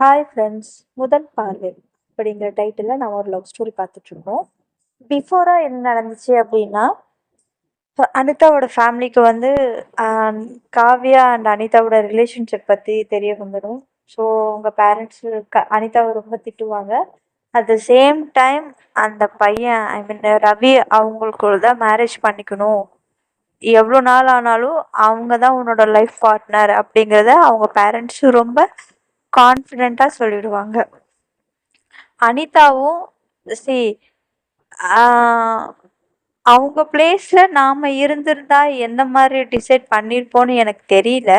Hi friends முதல் பார்வை அப்படிங்கிற டைட்டிலில் நான் ஒரு லவ் ஸ்டோரி பார்த்துட்ருக்கோம் பிஃபோராக என்ன நடந்துச்சு அப்படின்னா அனிதாவோட ஃபேமிலிக்கு வந்து காவ்யா அண்ட் அனிதாவோட ரிலேஷன்ஷிப் பற்றி தெரிய வந்துடும். ஸோ அவங்க பேரண்ட்ஸ் க அனிதாவை ரொம்ப திட்டுவாங்க. அட் த சேம் டைம் அந்த பையன் ஐ மீன் ரவி அவங்களுக்குள்ள தான் மேரேஜ் பண்ணிக்கணும். எவ்வளோ நாள் ஆனாலும் அவங்க தான் உன்னோட லைஃப் பார்ட்னர் அப்படிங்கிறத அவங்க பேரண்ட்ஸும் ரொம்ப கான்ஃபிடெண்ட்டாக சொல்லிடுவாங்க. அனிதாவும் சி அவங்க பிளேஸில் நாம் இருந்திருந்தா எந்த மாதிரி டிசைட் பண்ணியிருப்போன்னு எனக்கு தெரியல.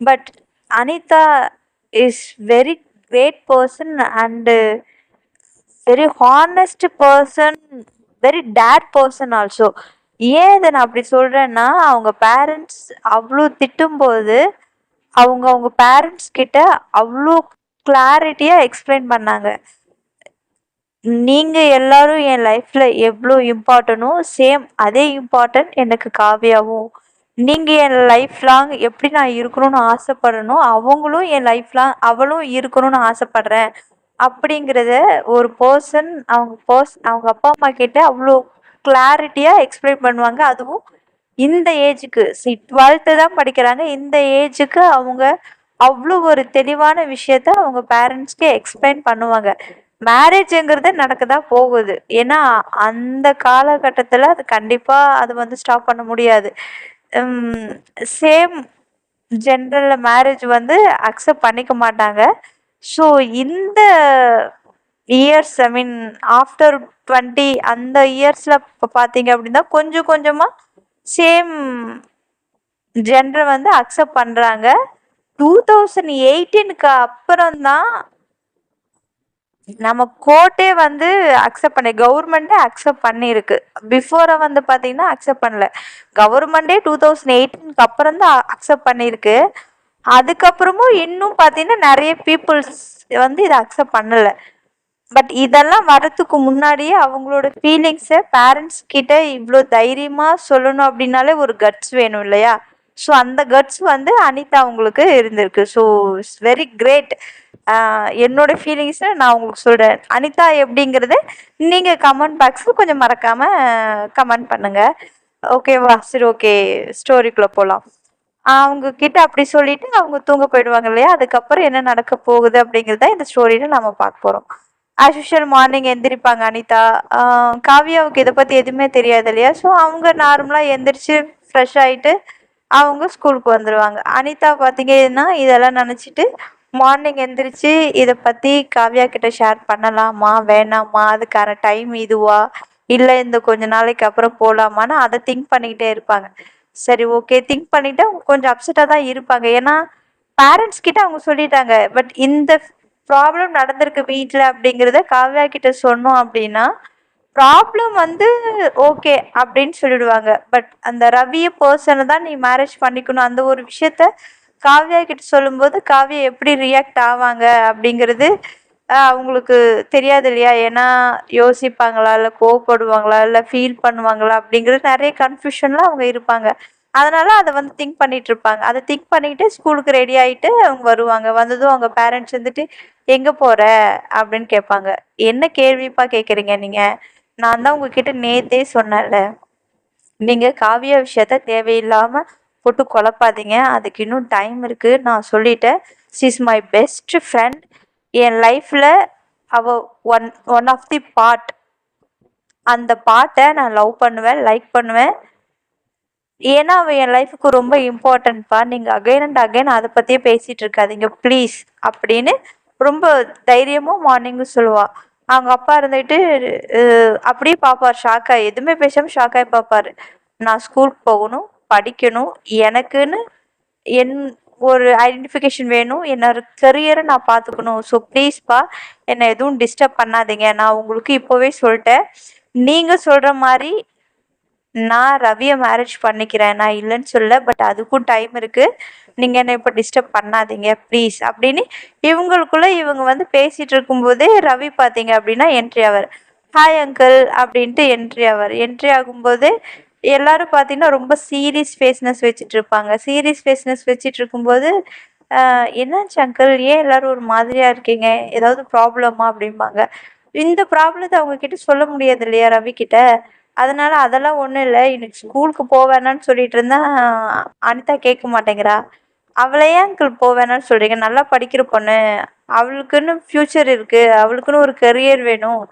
But Anita is very great person and very honest person very date person also ஏன் இதை நான் அப்படி சொல்கிறேன்னா அவங்க பேரண்ட்ஸ் அவ்வளோ திட்டும்போது அவங்க அவங்க பேரண்ட்ஸ் கிட்ட அவ்வளோ கிளாரிட்டியாக எக்ஸ்பிளைன் பண்ணாங்க. நீங்கள் எல்லாரும் என் லைஃப்பில் எவ்வளோ இம்பார்ட்டனோ சேம் அதே இம்பார்ட்டன்ட் எனக்கு காவியாவும். நீங்கள் என் லைஃப் லாங் எப்படி நான் இருக்கணும்னு ஆசைப்படணும் அவங்களும் என் லைஃப் லாங் அவளும் இருக்கணும்னு ஆசைப்பட்றேன். அப்படிங்கிறத ஒரு பர்சன் அவங்க பர்ஸ் அவங்க அப்பா அம்மா கிட்ட அவ்வளோ கிளாரிட்டியாக எக்ஸ்பிளைன் பண்ணுவாங்க. அதுவும் இந்த ஏஜுக்கு சி டுவெல்த்து தான் படிக்கிறாங்க. இந்த ஏஜுக்கு அவங்க அவ்வளோ ஒரு தெளிவான விஷயத்த அவங்க பேரண்ட்ஸ்க்கு எக்ஸ்பிளைன் பண்ணுவாங்க. மேரேஜுங்கிறது நடக்கதா போகுது. ஏன்னா அந்த காலகட்டத்தில் அது கண்டிப்பாக அது வந்து ஸ்டாப் பண்ண முடியாது. சேம் ஜென்ரலில் மேரேஜ் வந்து அக்செப்ட் பண்ணிக்க மாட்டாங்க. ஸோ இந்த years I mean after twenty அந்த இயர்ஸில் இப்போ பார்த்தீங்க அப்படின்னா கொஞ்சம் கொஞ்சமாக சேம் ஜெண்டர் வந்து அக்செப்ட் பண்ணுறாங்க டூ தௌசண்ட் எயிட்டீனுக்கு அப்புறம் தான் நம்ம கோர்ட்டே வந்து அக்செப்ட் பண்ணி கவர்மெண்ட்டே அக்செப்ட் பண்ணியிருக்கு. பிஃபோரை வந்து பார்த்தீங்கன்னா அக்செப்ட் பண்ணல. கவர்மெண்ட்டே டூ தௌசண்ட் எயிட்டீனுக்கு அப்புறம் தான் அக்செப்ட் பண்ணியிருக்கு. அதுக்கப்புறமும் இன்னும் பார்த்தீங்கன்னா நிறைய பீப்புள்ஸ் வந்து இதை அக்செப்ட் பண்ணலை. பட் இதெல்லாம் வரத்துக்கு முன்னாடியே அவங்களோட ஃபீலிங்ஸை பேரண்ட்ஸ் கிட்ட இவ்வளோ தைரியமாக சொல்லணும் அப்படின்னாலே ஒரு கட்ஸ் வேணும் இல்லையா? ஸோ அந்த கட்ஸ் வந்து அனிதா அவங்களுக்கு இருந்திருக்கு. ஸோ இட்ஸ் வெரி கிரேட் என்னோட ஃபீலிங்ஸை நான் உங்களுக்கு சொல்கிறேன் அனிதா எப்படிங்கிறத நீங்கள் கமெண்ட் பாக்ஸில் கொஞ்சம் மறக்காமல் கமெண்ட் பண்ணுங்கள் ஓகேவா சரி ஓகே ஸ்டோரிக்குள்ளே போகலாம் அவங்க கிட்ட அப்படி சொல்லிட்டு அவங்க தூங்க போயிடுவாங்க இல்லையா? அதுக்கப்புறம் என்ன நடக்க போகுது அப்படிங்கிறத இந்த ஸ்டோரியில் நம்ம பார்க்க போகிறோம் ஆஸ் யூஷுவல் மார்னிங் எந்திரிப்பாங்க அனிதா. காவியாவுக்கு இதை பற்றி எதுவுமே தெரியாது இல்லையா? ஸோ அவங்க நார்மலாக எந்திரிச்சு ஃப்ரெஷ் ஆகிட்டு அவங்க ஸ்கூலுக்கு வந்துடுவாங்க அனிதா பார்த்தீங்கன்னா இதெல்லாம் நினச்சிட்டு மார்னிங் எந்திரிச்சு இதை பற்றி காவ்யா கிட்ட ஷேர் பண்ணலாமா வேணாமா? அதுக்கான டைம் இதுவா? இல்லை இந்த கொஞ்ச நாளைக்கு அப்புறம் போகலாமான்னு அதை திங்க் பண்ணிக்கிட்டே இருப்பாங்க. சரி ஓகே திங்க் பண்ணிவிட்டு அவங்க கொஞ்சம் அப்செட்டாக தான் இருப்பாங்க. ஏன்னா பேரண்ட்ஸ் கிட்ட அவங்க சொல்லிட்டாங்க. பட் இந்த ப்ராப்ளம் நடந்திருக்கு வீட்டில் அப்படிங்கிறத காவ்யா கிட்ட சொன்னோம் அப்படின்னா ப்ராப்ளம் வந்து ஓகே அப்படின்னு சொல்லிடுவாங்க. பட் அந்த ரவிய பர்சனை தான் நீ மேரேஜ் பண்ணிக்கணும். அந்த ஒரு விஷயத்த காவ்யா கிட்ட சொல்லும்போது காவ்யா எப்படி ரியாக்ட் ஆவாங்க அப்படிங்கிறது அவங்களுக்கு தெரியாது இல்லையா? ஏன்னா யோசிப்பாங்களா? இல்லை கோவப்படுவாங்களா? இல்லை ஃபீல் பண்ணுவாங்களா? அப்படிங்கிறது நிறைய கன்ஃபியூஷனில் அவங்க இருப்பாங்க. அதனால அதை வந்து திங்க் பண்ணிட்டு இருப்பாங்க அதை திங்க் பண்ணிட்டு ஸ்கூலுக்கு ரெடி ஆகிட்டு அவங்க வருவாங்க. வந்ததும் அவங்க பேரண்ட்ஸ் வந்துட்டு எங்கே போகிற அப்படின்னு கேட்பாங்க. என்ன கேள்விப்பா கேட்குறீங்க நீங்கள் நான் தான் உங்ககிட்ட நேத்தே சொன்னேன்ல. நீங்கள் காவியா விஷயத்த தேவையில்லாமல் போட்டு குழப்பாதீங்க. அதுக்கு இன்னும் டைம் இருக்குது நான் சொல்லிட்டேன். இஸ் மை பெஸ்ட் ஃப்ரெண்ட் என் லைஃப்பில் அவ one one of the part அந்த பாட்டை நான் லவ் பண்ணுவேன் லைக் பண்ணுவேன். ஏன்னா அவள் என் லைஃபுக்கு ரொம்ப இம்பார்ட்டன்ட்ப்பா நீங்கள் அகைன் அண்ட் அகைன் அதை பற்றியே பேசிகிட்டு இருக்காதீங்க ப்ளீஸ் அப்படின்னு ரொம்ப தைரியமும் மார்னிங்கும் சொல்லுவாள் அவங்க அப்பா இருந்துட்டு அப்படியே பார்ப்பார் ஷாக்காய் எதுவுமே பேசாமல் ஷாக்காய் பார்ப்பார் நான் ஸ்கூலுக்கு போகணும் படிக்கணும் எனக்குன்னு என் ஒரு ஐடென்டிஃபிகேஷன் வேணும் என்னோட கரியரை நான் பார்த்துக்கணும். ஸோ ப்ளீஸ்ப்பா என்னை எதுவும் டிஸ்டர்ப் பண்ணாதீங்க. நான் உங்களுக்கு இப்போவே சொல்லிட்டேன். நீங்கள் சொல்கிற மாதிரி நான் ரவியை மேரேஜ் பண்ணிக்கிறேன் நான் இல்லைன்னு சொல்ல பட் அதுக்கும் டைம் இருக்குது நீங்கள் என்னை இப்போ டிஸ்டர்ப் பண்ணாதீங்க ப்ளீஸ் அப்படின்னு இவங்களுக்குள்ளே இவங்க வந்து பேசிகிட்டு இருக்கும்போதே ரவி பார்த்தீங்க அப்படின்னா என்ட்ரி ஆவார் ஹாய் அங்கிள் அப்படின்ட்டு என்ட்ரி ஆவார் என்ட்ரி ஆகும்போது எல்லாரும் பார்த்தீங்கன்னா ரொம்ப சீரியஸ் ஃபேஸ்னஸ் வச்சுட்டு இருப்பாங்க. சீரியஸ் ஃபேஸ்னஸ் வச்சுட்டு இருக்கும்போது என்னாச்சு அங்கிள் ஏன் எல்லோரும் ஒரு மாதிரியாக இருக்கீங்க? ஏதாவது ப்ராப்ளமா அப்படிம்பாங்க. இந்த ப்ராப்ளத்தை அவங்கக்கிட்ட சொல்ல முடியாது இல்லையா ரவிக்கிட்ட? அதனால் அதெல்லாம் ஒன்றும் இல்லை. இன்னைக்கு ஸ்கூலுக்கு போக வேணான்னு சொல்லிட்டு இருந்தா அனிதா கேட்க மாட்டேங்கிறா. அவளை ஏன் அங்கிள் போவேணான்னு சொல்கிறீங்க நல்லா படிக்கிற பொண்ணு. அவளுக்குன்னு ஃப்யூச்சர் இருக்குது அவளுக்குன்னு ஒரு கெரியர் வேணும்.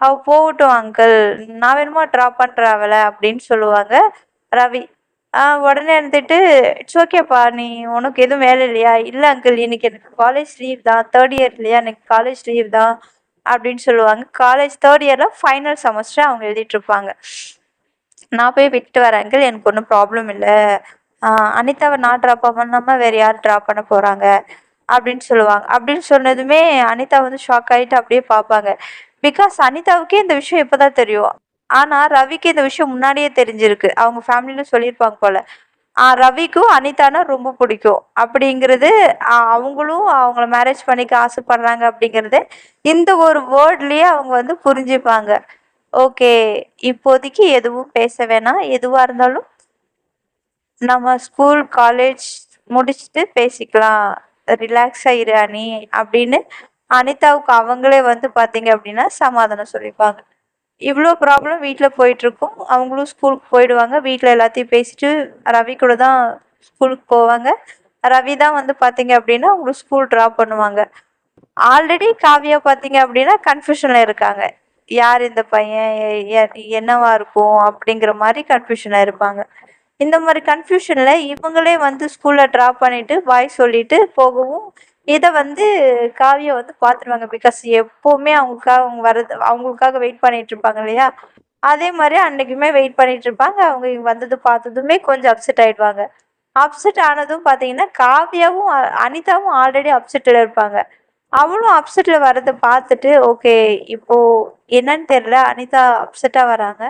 அவள் போகட்டும் அங்கிள் நான் வேணுமா ட்ராப் பண்ணுறேன் அவளை அப்படின்னு சொல்லுவாங்க ரவி. உடனே இருந்துட்டு இட்ஸ் ஓகேப்பா நீ உனக்கு எதுவும் வேலை இல்லையா? இல்லை அங்கிள் இன்னைக்கு எனக்கு காலேஜ் லீவ் தான். தேர்ட் இயர் இல்லையா? எனக்கு காலேஜ் லீவ் தான். அப்படின்னு சொல்லுவாங்க. காலேஜ் தேர்ட் இயரில் ஃபைனல் செமஸ்டர் அவங்க எழுதிட்டுருப்பாங்க. நான் போய் விட்டு வரேன். எனக்கு ஒன்றும் ப்ராப்ளம் இல்லை. அனிதாவை நான் ட்ராப் பண்ணாமல் வேறு யார் ட்ராப் பண்ண போகிறாங்க அப்படின்னு சொல்லுவாங்க. அப்படின்னு சொன்னதுமே அனிதா வந்து ஷாக் ஆகிட்டு அப்படியே பார்ப்பாங்க. பிகாஸ் அனிதாவுக்கே இந்த விஷயம் இப்போ தான் தெரியும். ஆனால் ரவிக்கு இந்த விஷயம் முன்னாடியே தெரிஞ்சிருக்கு. அவங்க ஃபேமிலியில் சொல்லியிருப்பாங்க போல். ரவிக்கும் அனிதானா ரொம்ப பிடிக்கும். அப்படிங்கிறது அவங்களும் அவங்கள மேரேஜ் பண்ணிக்க ஆசைப்படுறாங்க அப்படிங்கிறது இந்த ஒரு வேர்ட்லேயே அவங்க வந்து புரிஞ்சுப்பாங்க. ஓகே இப்போதைக்கு எதுவும் பேச வேணாம். எதுவாக இருந்தாலும் நம்ம ஸ்கூல் காலேஜ் முடிச்சுட்டு பேசிக்கலாம். ரிலாக்ஸ் ஆயிரு அணி அப்படின்னு அனிதாவுக்கு அவங்களே வந்து பார்த்தீங்க அப்படின்னா சமாதானம் சொல்லிப்பாங்க. இவ்வளோ ப்ராப்ளம் வீட்டில் போயிட்டுருக்கும். அவங்களும் ஸ்கூலுக்கு போயிடுவாங்க. வீட்டில் எல்லாத்தையும் பேசிட்டு ரவி கூட தான் ஸ்கூலுக்கு போவாங்க. ரவி தான் வந்து பார்த்தீங்க அப்படின்னா அவங்களுக்கு ஸ்கூல் ட்ராப் பண்ணுவாங்க. ஆல்ரெடி காவியா பார்த்தீங்க அப்படின்னா கன்ஃபியூஷனில் இருக்காங்க. யார் இந்த பையன்? என்னவா இருக்கும்? அப்படிங்கிற மாதிரி கன்ஃபியூஷனாக இருப்பாங்க. இந்த மாதிரி கன்ஃபியூஷனில் இவங்களே வந்து ஸ்கூலில் ட்ராப் பண்ணிவிட்டு பாய் சொல்லிட்டு போகவும் இதை வந்து காவியா வந்து பார்த்துருவாங்க பிகாஸ் எப்போவுமே அவங்களுக்காக அவங்க வர்றது அவங்களுக்காக வெயிட் பண்ணிட்டு இருப்பாங்க இல்லையா? அதே மாதிரி அன்னைக்குமே வெயிட் பண்ணிட்டு இருப்பாங்க. அவங்க இங்கே வந்தது பார்த்ததுமே கொஞ்சம் அப்செட் ஆயிடுவாங்க. அப்செட் ஆனதும் பார்த்தீங்கன்னா காவியாவும் அனிதாவும் ஆல்ரெடி அப்செட்டில் இருப்பாங்க. அவளும் அப்செட்டில் வர்றதை பார்த்துட்டு ஓகே இப்போது என்னன்னு தெரியல அனிதா அப்செட்டாக வராங்க.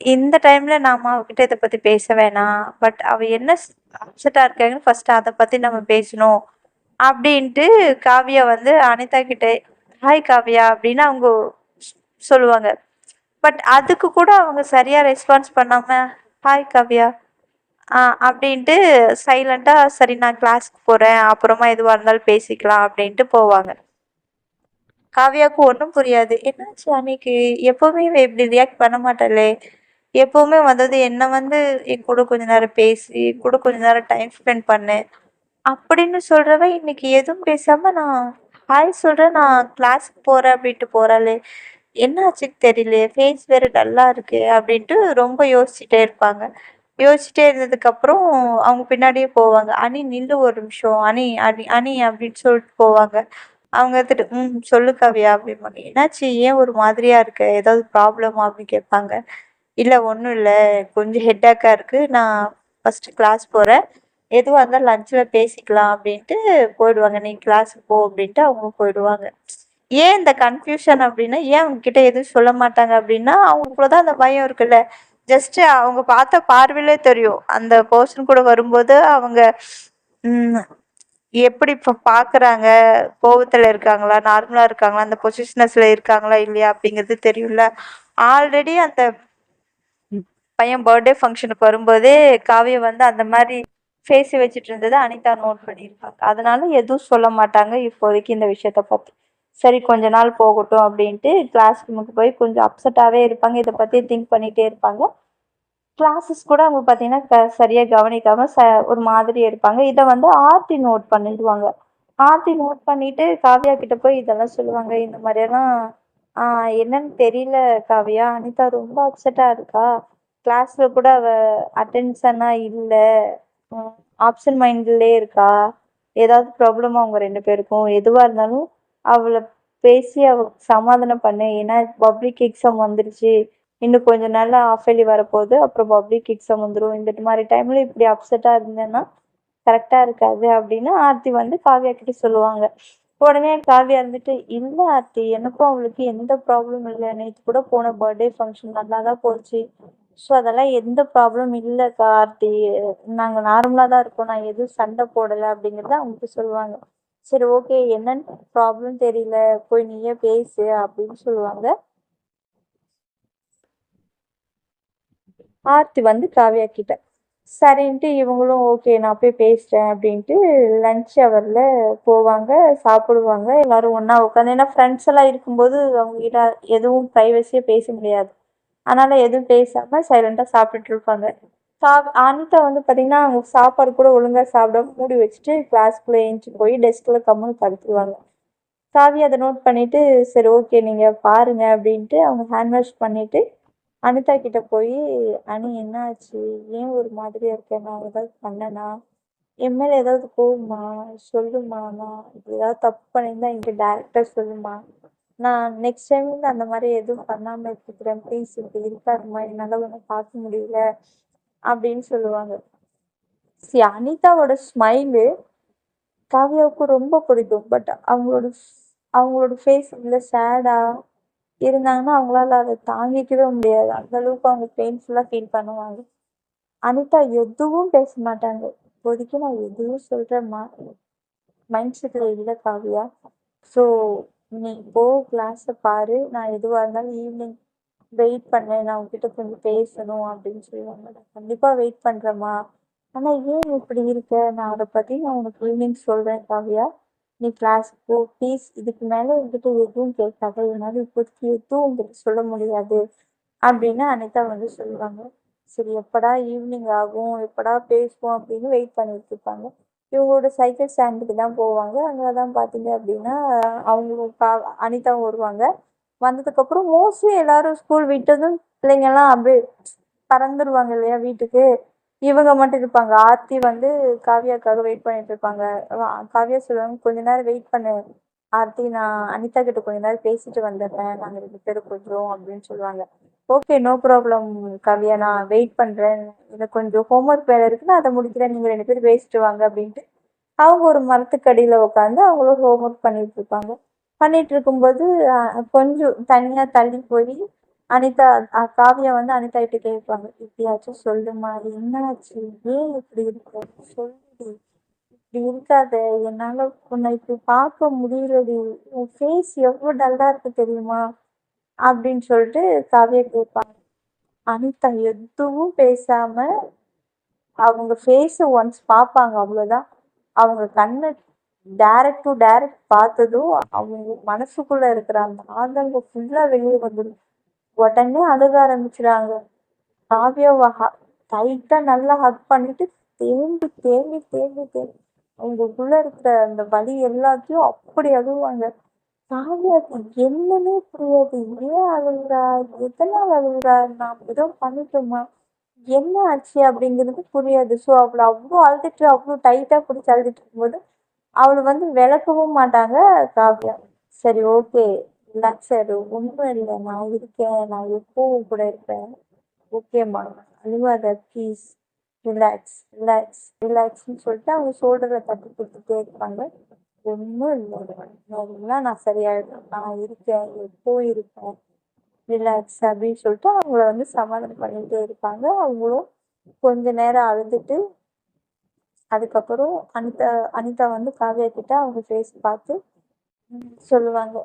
இந்த டைமில் நாம் அவகிட்ட இதை பற்றி பேச வேணாம். பட் அவள் என்ன அப்செட்டாக இருக்காங்கன்னு ஃபஸ்ட்டு அதை பற்றி நம்ம பேசணும். அப்படின்ட்டு காவியா வந்து அனிதா கிட்ட ஹாய் காவியா அப்படின்னு அவங்க சொல்லுவாங்க. பட் அதுக்கு கூட அவங்க சரியாக ரெஸ்பான்ஸ் பண்ணாமல் ஹாய் காவியா அப்படின்ட்டு சைலண்ட்டாக சரி நான் கிளாஸ்க்கு போகிறேன் அப்புறமா எதுவாக இருந்தாலும் பேசிக்கலாம் அப்படின்ட்டு போவாங்க. காவியாவுக்கு ஒன்றும் புரியாது. என்னாச்சு அன்னைக்கு? எப்போவுமே இப்படி ரியாக்ட் பண்ண மாட்டாளே. எப்போவுமே வந்தது என்னை வந்து என் கூட கொஞ்ச நேரம் பேசி கூட கொஞ்ச நேரம் டைம் ஸ்பெண்ட் பண்ணேன் அப்படின்னு சொல்கிறவ இன்னைக்கு எதுவும் பேசாமல் நான் ஹாய் சொல்கிறேன் நான் கிளாஸுக்கு போகிறேன் அப்படின்ட்டு போகிறாளே என்ன தெரியல ஃபேஸ் வேறு டல்லாக இருக்குது அப்படின்ட்டு ரொம்ப யோசிச்சுட்டே இருப்பாங்க. யோசிச்சுட்டே இருந்ததுக்கப்புறம் அவங்க பின்னாடியே போவாங்க. அணி நில்லு ஒரு நிமிஷம். அணி அனி அணி அப்படின்னு சொல்லிட்டு போவாங்க. அவங்க எடுத்துட்டு ம் சொல்லு கவியா அப்படிம்பாங்க. என்னாச்சு? ஏன் ஒரு மாதிரியாக இருக்க? ஏதாவது ப்ராப்ளமா அப்படின்னு கேட்பாங்க. இல்லை ஒன்றும் இல்லை. கொஞ்சம் ஹெட்டாக்காக இருக்குது நான் ஃபஸ்ட்டு கிளாஸ் போகிறேன் எதுவாக இருந்தாலும் லஞ்சில் பேசிக்கலாம் அப்படின்ட்டு போயிடுவாங்க. நீ கிளாஸுக்கு போ அப்படின்ட்டு அவங்க போயிடுவாங்க. ஏன் இந்த கன்ஃபியூஷன் அப்படின்னா ஏன் அவங்கக்கிட்ட எதுவும் சொல்ல மாட்டாங்க அப்படின்னா அவங்களுக்குள்ள தான் அந்த பயம் இருக்குல்ல. ஜஸ்ட்டு அவங்க பார்த்த பார்வையிலே தெரியும். அந்த பர்சன் கூட வரும்போது அவங்க எப்படி இப்போ பார்க்குறாங்க? கோபத்தில் இருக்காங்களா? நார்மலாக இருக்காங்களா? அந்த பொசிஷனஸில் இருக்காங்களா? இல்லையா? அப்படிங்கிறது தெரியும்ல. ஆல்ரெடி அந்த பையன் பர்த்டே ஃபங்க்ஷனுக்கு வரும்போதே காவியம் வந்து அந்த மாதிரி பேசி வச்சுட்டு இருந்ததை அனிதா நோட் பண்ணியிருப்பாங்க. அதனால எதுவும் சொல்ல மாட்டாங்க. இப்போதைக்கு இந்த விஷயத்த பற்றி சரி கொஞ்ச நாள் போகட்டும் அப்படின்ட்டு கிளாஸ் ரூமுக்கு போய் கொஞ்சம் அப்செட்டாகவே இருப்பாங்க. இதை பற்றி திங்க் பண்ணிகிட்டே இருப்பாங்க. கிளாஸஸ் கூட அவங்க பார்த்தீங்கன்னா க சரியாக கவனிக்காமல் ச ஒரு மாதிரி இருப்பாங்க. இதை வந்து ஆர்த்தி நோட் பண்ணிடுவாங்க. ஆர்த்தி நோட் பண்ணிட்டு காவியா கிட்ட போய் இதெல்லாம் சொல்லுவாங்க. இந்த மாதிரியெல்லாம் என்னன்னு தெரியல காவியா. அனிதா ரொம்ப அப்செட்டாக இருக்கா? கிளாஸில் கூட அவள் அட்டென்ஷனாக இல்லை. ஆப்ஷன் மைண்ட்லேயே இருக்கா? ஏதாவது ப்ராப்ளமா அவங்க ரெண்டு பேருக்கும்? எதுவாக இருந்தாலும் அவளை பேசி அவ சமாதானம் பண்ணு. ஏன்னா பப்ளிக் எக்ஸாம் வந்துருச்சு. இன்னும் கொஞ்ச நாள்ல ஆஃப் இயர்லி வரப்போகுது. அப்புறம் பப்ளிக் எக்ஸாம் வந்துடும் இந்த மாதிரி டைம்ல இப்படி அப்செட்டாக இருந்தேன்னா கரெக்டாக இருக்காது அப்படின்னு ஆர்த்தி வந்து காவியா கிட்ட சொல்லுவாங்க. உடனே காவியா இருந்துட்டு இல்லை ஆர்த்தி எனக்கும் அவளுக்கு எந்த ப்ராப்ளமும் இல்லை. நேற்று கூட போன பர்த்டே ஃபங்க்ஷன் நல்லா தான் போச்சு. ஸோ அதெல்லாம் எந்த ப்ராப்ளம் இல்லை கார்த்தி. நாங்கள் நார்மலாக தான் இருக்கோம். நான் எதுவும் சண்டை போடலை அப்படிங்கிறத அவங்களுக்கு சொல்லுவாங்க. சரி ஓகே என்னன்னு ப்ராப்ளம் தெரியல. போய் நீயே பேசு அப்படின்னு சொல்லுவாங்க. ஆர்த்தி வந்து காவியா கிட்ட சரின்ட்டு இவங்களும் ஓகே நான் போய் பேசுகிறேன் அப்படின்ட்டு லஞ்ச் ஹவரில் போவாங்க சாப்பிடுவாங்க. எல்லோரும் ஒன்றா உட்காந்து ஏன்னா ஃப்ரெண்ட்ஸ் எல்லாம் இருக்கும்போது அவங்ககிட்ட எதுவும் ப்ரைவசியாக பேச முடியாது. அதனால் எதுவும் பேசாமல் சைலண்ட்டாக சாப்பிட்டுட்டு இருப்பாங்க. சா அனிதா வந்து பார்த்திங்கன்னா அவங்க சாப்பாடு கூட ஒழுங்காக சாப்பிடாம மூடி வச்சுட்டு கிளாஸ்க்குள்ளே ஏஞ்சி போய் டெஸ்கில் கம்முன்னு படுத்துருவாங்க. சாவி அதை நோட் பண்ணிவிட்டு சரி ஓகே நீங்கள் பாருங்கள் அப்படின்ட்டு அவங்க ஹேண்ட் வாஷ் பண்ணிவிட்டு அனிதா கிட்டே போய் அனி என்ன ஆச்சு ஏன் ஒரு மாதிரியாக இருக்கேன் நான் ஏதாவது பண்ணனா? என் மேலே ஏதாவது போகுமா சொல்லுமா நான் ஏதாவது தப்பு பண்ணியிருந்தா என்கிட்ட டேரெக்டாக சொல்லுமா? நான் நெக்ஸ்ட் டைம் வந்து அந்த மாதிரி எதுவும் பண்ணாமல் இருக்கிறேன் ப்ளீஸ் இப்படி இருக்காதுமா என்னால் ஒன்று பார்க்க முடியல அப்படின்னு சொல்லுவாங்க. சி அனிதாவோட ஸ்மைலு காவியாவுக்கு ரொம்ப பிடிக்கும். பட் அவங்களோட அவங்களோட ஃபேஸ் இல்லை சேடாக இருந்தாங்கன்னா அவங்களால அதை தாங்கிக்கவே முடியாது. அந்த அளவுக்கு அவங்க பெயின்ஃபுல்லாக ஃபீல் பண்ணுவாங்க. அனிதா எதுவும் பேச மாட்டாங்க. இப்போதைக்கு நான் எதுவும் சொல்கிறேம்மா மைண்ட் செட்டில் இல்லை காவியா. ஸோ நீ போ கிளாஸை பாரு. நான் எதுவாக இருந்தாலும் ஈவினிங் வெயிட் பண்ணேன். நான் உங்ககிட்ட கொஞ்சம் பேசணும் அப்படின்னு சொல்லுவாங்க. நான் கண்டிப்பாக வெயிட் பண்ணுறேம்மா ஆனால் ஏன் இப்படி இருக்க? நான் அதை பற்றி நான் உனக்கு ஈவினிங் சொல்கிறேன் காவியா. நீ கிளாஸ் போ. ப்ளீஸ் இதுக்கு மேலே உங்ககிட்ட எதுவும் கேட்காத. என்னால் இப்போதைக்கு எதுவும் உங்ககிட்ட சொல்ல முடியாது அப்படின்னு அனிதா வந்து சொல்லுவாங்க. சரி எப்படா ஈவினிங் ஆகும்? எப்படா பேசுவோம் அப்படின்னு வெயிட் பண்ணிட்டு இருப்பாங்க. இவங்களோட சைக்கிள் ஸ்டாண்டுக்கு தான் போவாங்க. அங்கே தான் பார்த்தீங்க அப்படின்னா அவங்களும் கா அனிதாவும் வருவாங்க. வந்ததுக்கப்புறம் மோஸ்ட்லி எல்லாரும் ஸ்கூல் விட்டதும் பிள்ளைங்கெல்லாம் அப்படியே பறந்துருவாங்க இல்லையா வீட்டுக்கு? இவங்க மட்டும் இருப்பாங்க. ஆர்த்தி வந்து காவியாக்காக வெயிட் பண்ணிட்டு இருப்பாங்க. காவியா சொல்லுவாங்க கொஞ்ச நேரம் வெயிட் பண்ணு. ஆர்த்தி நான் அனிதா கிட்ட கொஞ்ச நேரம் பேசிட்டு வந்துடுறேன். நாங்கள் ரெண்டு பேரும் கொஞ்சம் அப்படின்னு சொல்லுவாங்க. ஓகே நோ ப்ராப்ளம் காவியா நான் வெயிட் பண்ணுறேன் எனக்கு கொஞ்சம் ஹோம்ஒர்க் வேலை இருக்குது நான் அதை முடிக்கிறேன். நீங்கள் ரெண்டு பேர் பேசிட்டு வாங்க அப்படின்ட்டு. அவங்க ஒரு மரத்துக்கடியில் உட்காந்து அவங்களும் ஹோம்ஒர்க் பண்ணிட்டு இருப்பாங்க. பண்ணிட்டு இருக்கும்போது கொஞ்சம் தனியாக தள்ளி போய் அனிதா காவியா வந்து அனிதா கிட்ட கேட்பாங்க. இப்படியாச்சும் சொல்லுமா? என்னாச்சு? ஏன் இப்படி இருக்க? சொல்லுடி. இப்படி இருக்காத. என்னால உன்னை இப்படி பார்க்க முடியலடி. உன் ஃபேஸ் எவ்வளோ டல்லா இருக்கு தெரியுமா? அப்படின்னு சொல்லிட்டு காவியா கேட்பாங்க. அனிதா எதுவும் பேசாம அவங்க ஃபேஸை ஒன்ஸ் பார்ப்பாங்க அவ்வளோதான் அவங்க கண்ணை டேரக்ட் டு டேரக்ட் பார்த்ததும் அவங்க மனசுக்குள்ள இருக்கிற அந்த ஆதங்கம் ஃபுல்லா வெளியே வந்துடும். உடனே அழுக ஆரம்பிச்சிடாங்க காவியாவை டைட்டா நல்லா ஹக் பண்ணிட்டு தேம்பி தேம்பி தேம்பி தேம்பி. அவங்களுக்குள்ள இருக்கிற அந்த வலி எல்லாத்தையும் அப்படி அழுவாங்க. காவியாவுக்கு என்னன்னே புரியாது. ஏன் அழுகுறா? எதனால் அழுகுறா? நான் ஏதோ பண்ணிட்டோமா? என்ன ஆச்சு அப்படிங்கிறது புரியாது. ஸோ அவளை அவ்வளோ அழுதுட்டு அவ்வளோ டைட்டாக பிடிச்சி அழுதுட்டு இருக்கும்போது அவளை வந்து விளக்கவும் மாட்டாங்க காவியா. சரி ஓகே ரிலாக்ஸ் ஆயிடு ஒன்றும் இல்லை. நான் இருக்கேன். நான் எப்பவும் கூட இருப்பேன். ஓகேம்மா அழுவாத ப்ளீஸ் ரிலாக்ஸ் ரிலாக்ஸ் ரிலாக்ஸ்னு சொல்லிட்டு அவங்க ஷோல்டரில் தட்டி கொடுத்துட்டே இருப்பாங்க. ஒன்றும் இல்லை நார்மலாக நான் சரியாயிடும் நான் இருக்கேன். எப்பவும் இருப்பேன்? ரிலாக்ஸ் அப்படின்னு சொல்லிட்டு அவங்கள வந்து சமாதானம் பண்ணிகிட்டே இருப்பாங்க. அவங்களும் கொஞ்ச நேரம் அழுதுட்டு அதுக்கப்புறம் அனிதா அனிதா வந்து காவியா கிட்ட அவங்க ஃபேஸ் பார்த்து சொல்லுவாங்க.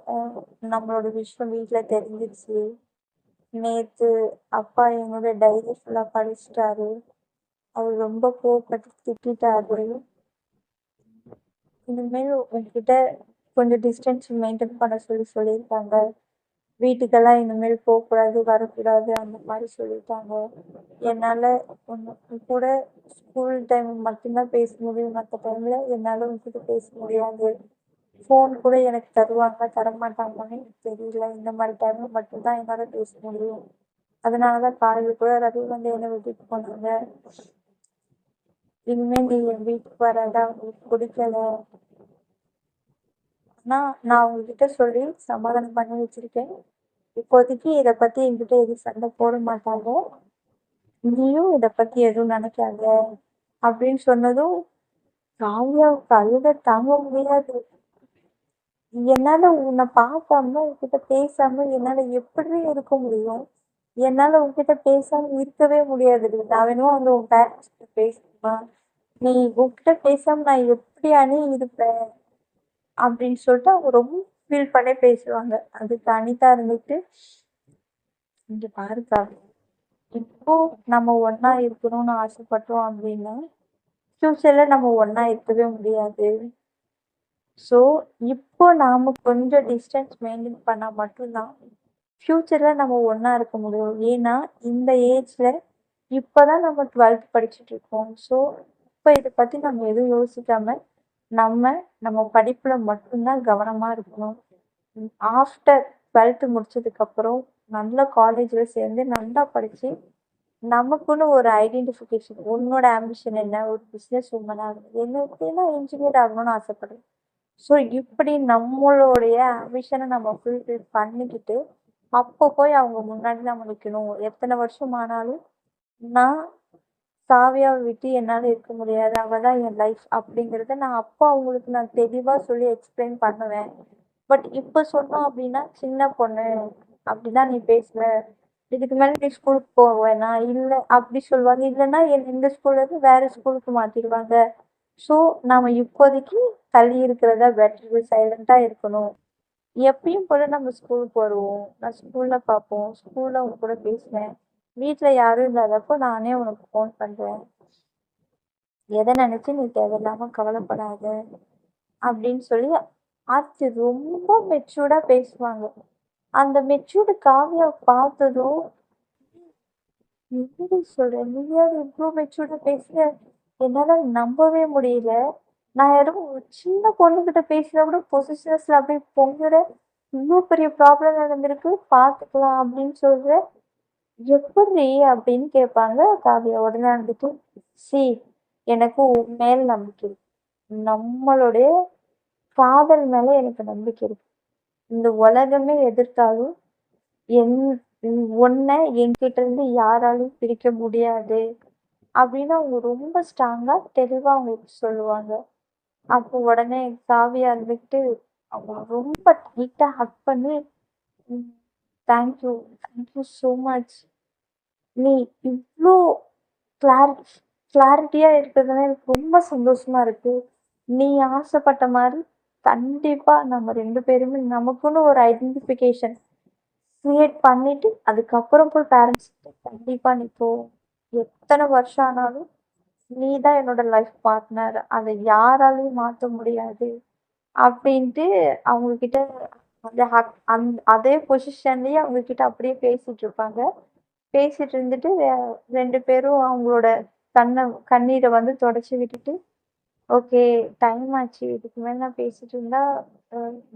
நம்மளோட விஷயம் வீட்டில் தெரிஞ்சிருச்சு. நேற்று அப்பா என்னோட டைரி ஃபுல்லாக படிச்சிட்டாரு. அவர் ரொம்ப கோவப்பட்டு திட்டாரு இனிமேல் உங்ககிட்ட கொஞ்சம் டிஸ்டன்ஸ் மெயின்டைன் பண்ண சொல்லி சொல்லியிருக்காங்க. வீட்டுக்கெல்லாம் இனிமேல் போகக்கூடாது வரக்கூடாது அந்த மாதிரி சொல்லிட்டாங்க என்னால் உன் கூட ஸ்கூல் டைம் மட்டும்தான் பேச முடியும். மற்ற டைமில் என்னால் உங்ககிட்ட பேச முடியாது. ஃபோன் கூட எனக்கு தருவாங்க தரமாட்டாங்கன்னு எனக்கு தெரியல. இந்த மாதிரி டைமில் மட்டும்தான் என்னால் பேச முடியும். அதனால தான் காலையில் கூட ரவி வந்து என்னை விட்டுட்டு போனாங்க. இனிமேல் நீ என் வீட்டுக்கு வராதா உங்களுக்கு பிடிக்கல ஆனால் நான் உங்ககிட்ட சொல்லி சமாதானம் பண்ணி வச்சிருக்கேன் இப்போதைக்கு இதை பற்றி என்கிட்ட எதுவும் சண்டை போட மாட்டாங்க நீயும் இதை பற்றி எதுவும் நினைக்காத அப்படின்னு சொன்னதும் காவியாவுக்கு அழுத தாங்க முடியாது என்னால உன்னை பார்க்காம உன்கிட்ட பேசாம என்னால எப்படி இருக்க முடியும் என்னால உன்கிட்ட பேசாம இருக்கவே முடியாது நான் வேணுமோ வந்து உன் பேரண்ட்ஸ் கிட்ட பேசணுமா? நீ உன்கிட்ட பேசாம நான் எப்படி அணி இருப்பேன் அப்படின்னு சொல்லிட்டு அவங்க ரொம்ப ஃபீல் பண்ணி பேசுவாங்க. அதுக்கு அனிதா இருந்துட்டு இங்க பாருக்கா இப்போ நம்ம ஒன்னா இருக்கணும்னு ஆசைப்பட்டோம் அப்படின்னா ஃபியூச்சர்ல நம்ம ஒன்னா இருக்கவே முடியாது. ஸோ இப்போ நாம கொஞ்சம் டிஸ்டன்ஸ் மெயின்டைன் பண்ணா மட்டும்தான் ஃபியூச்சர்ல நம்ம ஒன்னா இருக்க முடியும். ஏன்னா இந்த ஏஜ்ல இப்பதான் நம்ம டுவெல்த் படிச்சுட்டு இருக்கோம். ஸோ இப்போ இதை பற்றி நம்ம எதுவும் யோசிக்காம நம்ம நம்ம படிப்பில் மட்டும்தான் கவனமாக இருக்கணும். ஆஃப்டர் டுவெல்த்து முடிச்சதுக்கப்புறம் நல்ல காலேஜில் சேர்ந்து நல்லா படித்து நமக்குன்னு ஒரு ஐடென்டிஃபிகேஷன் உன்னோட ஆம்பிஷன் என்ன? ஒரு பிஸ்னஸ் உமனா என்ன நான் இன்ஜினியர் ஆகணும்னு ஆசைப்படுறேன். ஸோ இப்படி நம்மளுடைய ஆம்பிஷனை நம்ம ஃபுல்ஃபில் பண்ணிக்கிட்டு அப்போ போய் அவங்க முன்னாடி நம்ம நிற்கணும் எத்தனை வருஷம் ஆனாலும் நான் சாவியாவை விட்டு என்னால் இருக்க முடியாது. அவள் தான் என் லைஃப் அப்படிங்கிறத நான் அப்போ அவங்களுக்கு நான் தெளிவாக சொல்லி எக்ஸ்பிளைன் பண்ணுவேன். பட் இப்போ சொன்னோம் அப்படின்னா சின்ன பொண்ணு அப்படிதான் நீ பேசுவ. இதுக்கு மேலே நீ ஸ்கூலுக்கு போவேனா இல்லை அப்படி சொல்லுவாங்க. இல்லைன்னா என் இந்த ஸ்கூல்லேருந்து வேறு ஸ்கூலுக்கு மாற்றிடுவாங்க ஸோ நாம் இப்போதைக்கு தள்ளி இருக்கிறதா பெட்டர் சைலண்ட்டாக இருக்கணும். எப்பயும் போல நம்ம ஸ்கூலுக்கு வருவோம். நான் ஸ்கூலில் பார்ப்போம். ஸ்கூலில் அவங்க கூட பேசுவேன். வீட்டில் யாரும் இல்லாதப்போ நானே உனக்கு ஃபோன் பண்ணுறேன் எதை நினச்சி நீ தேவையில்லாமல் கவலைப்படாத அப்படின்னு சொல்லி ஆர்த்தி ரொம்ப மெச்சூர்டாக பேசுவாங்க. அந்த மெச்சூர்டு காவியா பார்த்ததும் எப்படி சொல்கிறேன் நீயாவது இவ்வளோ மெச்சூர்டாக பேசுற? என்னால் நம்பவே முடியல. நான் யாரும் ஒரு சின்ன பொண்ணுக்கிட்ட பேசினா கூட பொசிஷன்ஸில் அப்படியே பொங்குற இவ்வளோ பெரிய ப்ராப்ளம் நடந்திருக்கு பார்த்துக்கலாம் அப்படின்னு சொல்கிறேன் எப்படி அப்படின்னு கேட்பாங்க காவியா. உடனே வந்துட்டு சி எனக்கு உன் மேல் நம்பிக்கை இருக்கு. நம்மளுடைய காதல் மேல எனக்கு நம்பிக்கை இருக்கு. இந்த உலகமே எதிர்த்தாலும் என் ஒன்ன என்கிட்ட இருந்து யாராலும் பிரிக்க முடியாது அப்படின்னு அவங்க ரொம்ப ஸ்ட்ராங்கா தெளிவா அவங்களுக்கு சொல்லுவாங்க. அப்போ உடனே காவியா இருந்துக்கிட்டு அவங்க ரொம்ப டைட்டா ஹக் பண்ணி தேங்க்யூ தேங்க்யூ ஸோ மச் நீ இவ்வளோ கிளாரி கிளாரிட்டியாக இருக்கிறதுனால எனக்கு ரொம்ப சந்தோஷமா இருக்கு. நீ ஆசைப்பட்ட மாதிரி கண்டிப்பாக நம்ம ரெண்டு பேருமே நமக்குன்னு ஒரு ஐடென்டிஃபிகேஷன் கிரியேட் பண்ணிட்டு அதுக்கப்புறம் போய் பேரண்ட்ஸ் கண்டிப்பாக நீ போ. எத்தனை வருஷம் ஆனாலும் நீ தான் என்னோட லைஃப் பார்ட்னர் அதை யாராலையும் மாற்ற முடியாது. அப்படின்ட்டு அவங்கக்கிட்ட அந்த ஹக் அந் அதே பொசிஷன்லயே அவங்க கிட்ட அப்படியே பேசிட்டு இருப்பாங்க. பேசிட்டு இருந்துட்டு ரெண்டு பேரும் அவங்களோட கண்ணை கண்ணீரை வந்து தொடச்சி விட்டுட்டு ஓகே டைம் ஆச்சு. இதுக்கு மேலே நான் பேசிட்டு இருந்தா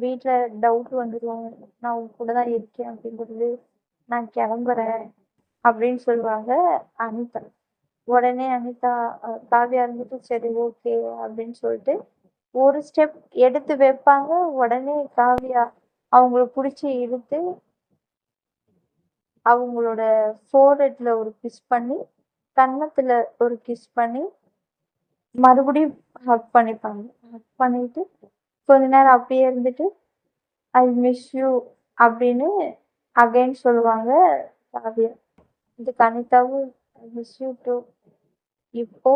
வீட்டில் டவுட் வந்துடும் நான் உங்க கூட தான் இருக்கேன் அப்படிங்கிறது நான் கிளம்புறேன். அப்படின்னு சொல்லுவாங்க அனிதா. உடனே அனிதா காவியா இருந்துட்டு சரி ஓகே. அப்படின்னு சொல்லிட்டு ஒரு ஸ்டெப் எடுத்து வைப்பாங்க. உடனே காவியா அவங்கள பிடிச்சி இழுத்து அவங்களோட ஃபோர்ஹெட்ல ஒரு கிஸ் பண்ணி கன்னத்தில் ஒரு கிஸ் பண்ணி மறுபடியும் ஹக் பண்ணிப்பாங்க. ஹக் பண்ணிட்டு கொஞ்ச நேரம் அப்படியே இருந்துட்டு ஐ மிஸ் யூ அப்படின்னு அகைன் சொல்லுவாங்க காவியா. இது கனிதாவும் மிஸ் யூ டூ இப்போ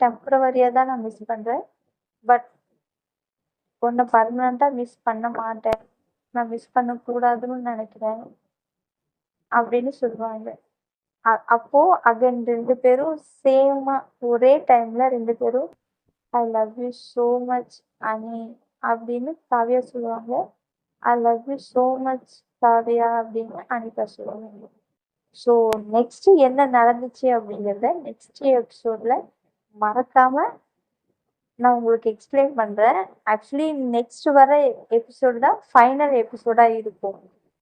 டெம்பரவரியாக தான் நான் மிஸ் பண்ணுறேன் பட் உன்னை பர்மனெண்ட்டாக மிஸ் பண்ண மாட்டேன். நான் மிஸ் பண்ணக்கூடாதுன்னு நினைக்கிறேன் அப்படின்னு சொல்லுவாங்க. அப்போ அகன் ரெண்டு பேரும் சேமா ஒரே டைம்ல ரெண்டு பேரும் I love you so much Ani அப்படின்னு காவியா சொல்லுவாங்க. I love you so much Kavya அப்படின்னு அனிதா சொல்லுவாங்க. ஸோ நெக்ஸ்ட் என்ன நடந்துச்சு அப்படிங்கிறத நெக்ஸ்ட் எபிசோட்ல மறக்காம நான் உங்களுக்கு எக்ஸ்பிளைன் பண்ணுறேன் ஆக்சுவலி நெக்ஸ்ட் வர எபிசோடு தான் ஃபைனல் எபிசோடாக இருக்கும்.